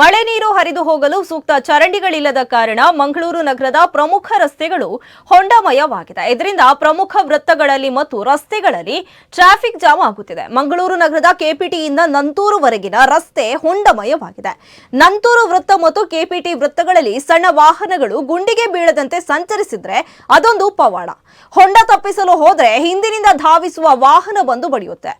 ಮಳೆ ನೀರು ಹರಿದು ಹೋಗಲು ಸೂಕ್ತ ಚರಂಡಿಗಳಿಲ್ಲದ ಕಾರಣ ಮಂಗಳೂರು ನಗರದ ಪ್ರಮುಖ ರಸ್ತೆಗಳು ಹೊಂಡಮಯವಾಗಿದೆ. ಇದರಿಂದ ಪ್ರಮುಖ ವೃತ್ತಗಳಲ್ಲಿ ಮತ್ತು ರಸ್ತೆಗಳಲ್ಲಿ ಟ್ರಾಫಿಕ್ ಜಾಮ್ ಆಗುತ್ತಿದೆ. ಮಂಗಳೂರು ನಗರದ ಕೆಪಿಟಿಯಿಂದ ನಂತೂರುವರೆಗಿನ ರಸ್ತೆ ಹೊಂಡಮಯವಾಗಿದೆ. ನಂತೂರು ವೃತ್ತ ಮತ್ತು ಕೆಪಿಟಿ ವೃತ್ತಗಳಲ್ಲಿ ಸಣ್ಣ ವಾಹನಗಳು ಗುಂಡಿಗೆ ಬೀಳದಂತೆ ಸಂಚರಿಸಿದ್ರೆ ಅದೊಂದು ಪವಾಡ. ಹೊಂಡ ತಪ್ಪಿಸಲು ಹೋದ್ರೆ ಹಿಂದಿನಿಂದ ಧಾವಿಸುವ ವಾಹನ ಬಂದು ಬಡಿಯುತ್ತೆ.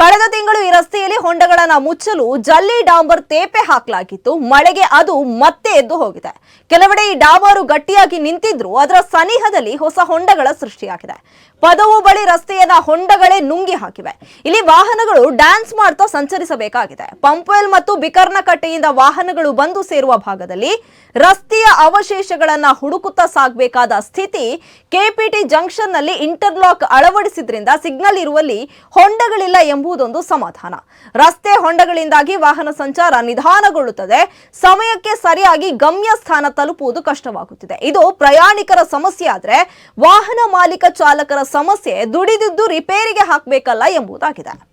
ಕಳೆದ ತಿಂಗಳು ಈ ರಸ್ತೆಯಲ್ಲಿ ಹೊಂಡಗಳನ್ನ ಮುಚ್ಚಲು ಜಲ್ಲಿ ಡಾಂಬರ್ ತೇಪೆ ಹಾಕಲಾಗಿತ್ತು. ಮಳೆಗೆ ಅದು ಮತ್ತೆ ಎದ್ದು ಹೋಗಿದೆ. ಕೆಲವೆಡೆ ಈ ಡಾಂಬರು ಗಟ್ಟಿಯಾಗಿ ನಿಂತಿದ್ರು. ಅದರ ಸನಿಹದಲ್ಲಿ ಹೊಸ ಹೊಂಡಗಳ ಸೃಷ್ಟಿಯಾಗಿದೆ. ಪದವು ಬಳಿ ರಸ್ತೆಯನ್ನ ಹೊಂಡಗಳೇ ನುಂಗಿ ಹಾಕಿವೆ. ಇಲ್ಲಿ ವಾಹನಗಳು ಡ್ಯಾನ್ಸ್ ಮಾಡ್ತಾ ಸಂಚರಿಸಬೇಕಾಗಿದೆ. ಪಂಪ್ವೆಲ್ ಮತ್ತು ಬಿಕರ್ನಕಟ್ಟೆಯಿಂದ ವಾಹನಗಳು ಬಂದು ಸೇರುವ ಭಾಗದಲ್ಲಿ ರಸ್ತೆಯ ಅವಶೇಷಗಳನ್ನ ಹುಡುಕುತ್ತಾ ಸಾಗಬೇಕಾದ ಸ್ಥಿತಿ ಕೆಪಿಟಿ ಜಂಕ್ಷನ್ನಲ್ಲಿ ಇಂಟರ್ಲಾಕ್ ಅಳವಡಿಸಿದ್ರಿಂದ ಸಿಗ್ನಲ್ ಇರುವಲ್ಲಿ ಹೊಂಡಗಳಿಲ್ಲ ಎಂಬುದೊಂದು ಸಮಾಧಾನ. ರಸ್ತೆ ಹೊಂಡಗಳಿಂದಾಗಿ ವಾಹನ ಸಂಚಾರ ನಿಧಾನಗೊಳ್ಳುತ್ತದೆ. ಸಮಯಕ್ಕೆ ಸರಿಯಾಗಿ ಗಮ್ಯ ಸ್ಥಾನ ತಲುಪುವುದು ಕಷ್ಟವಾಗುತ್ತಿದೆ. ಇದು ಪ್ರಯಾಣಿಕರ ಸಮಸ್ಯೆ ಆದ್ರೆ ವಾಹನ ಮಾಲೀಕ ಚಾಲಕರ ಸಮಸ್ಯೆ ದುಡಿದಿದ್ದು ರಿಪೇರಿಗೆ ಹಾಕಬೇಕಲ್ಲ ಎಂಬುದಾಗಿದೆ.